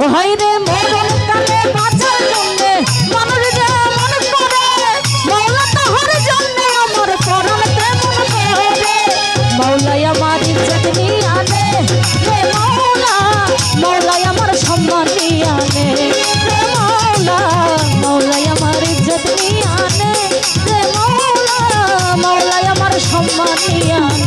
হয় রে মরণ কালে বাঁচার জন্য, মানুষ যে মন করে মাওলা তাহার জন্য আমার করণ তেমন করে মাওলাই আমার ইজ্জত নিয়ে আনে রে মাওলা মাওলাই আমার সম্মান নিয়ে আনে। রে মাওলা মাওলাই আমার ইজ্জত নিয়ে আনে। রে মাওলা মাওলাই আমার সম্মান নিয়ে আনে।